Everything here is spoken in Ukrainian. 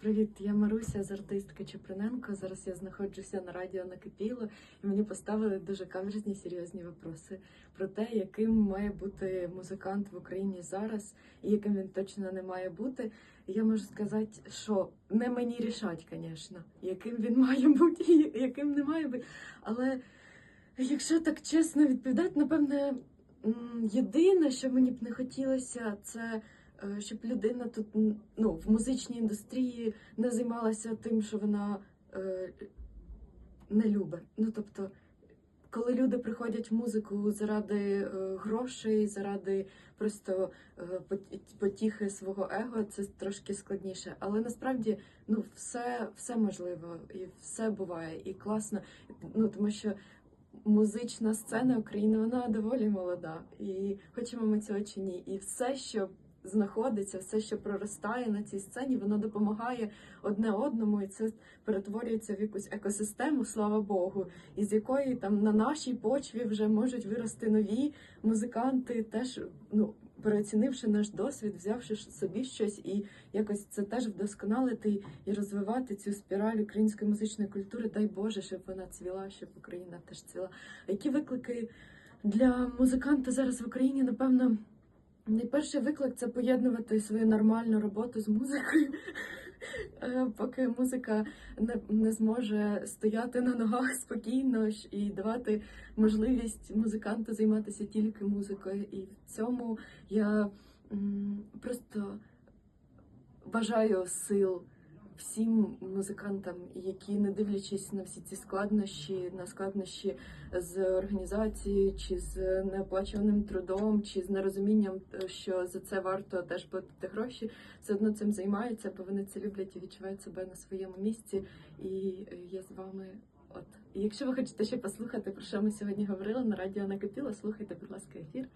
Привіт, я Маруся з артистки Чеприненко. Зараз я знаходжуся на радіо Накипіло, і мені поставили дуже каверзні серйозні випроси про те, яким має бути музикант в Україні зараз, і яким він точно не має бути. Я можу сказати, що не мені рішать, звісно, яким він має бути і яким не має бути. Але якщо так чесно відповідати, напевне, єдине, що мені б не хотілося, це щоб людина тут ну, в музичній індустрії не займалася тим, що вона е, не любить. Ну тобто, коли люди приходять в музику заради е, грошей, заради просто е, потіхи свого его, це трошки складніше. Але насправді ну, все, все можливо і все буває, і класно. Ну тому що музична сцена України вона доволі молода, і хочемо ми цього чи ні, і все, що знаходиться, все, що проростає на цій сцені, воно допомагає одне одному, і це перетворюється в якусь екосистему, слава Богу, із якої там на нашій почві вже можуть вирости нові музиканти, теж ну. Переоцінивши наш досвід, взявши собі щось і якось це теж вдосконалити і розвивати цю спіраль української музичної культури, дай Боже, щоб вона цвіла, щоб Україна теж цвіла. А які виклики для музиканта зараз в Україні, напевно, найперший виклик це поєднувати свою нормальну роботу з музикою. Е, Поки музика не, не зможе стояти на ногах спокійно і давати можливість музиканту займатися тільки музикою. І в цьому я м, просто бажаю сил всім музикантам, які, не дивлячись на всі ці складнощі, на складнощі з організацією, чи з неоплачуваним трудом, чи з нерозумінням, е, що за це варто теж платити гроші, все одно цим займаються, бо вони це люблять і відчувають себе на своєму місці. І е, я з вами. От, якщо ви хочете ще послухати, про що ми сьогодні говорили на радіо Накипіло, слухайте, будь ласка, ефір.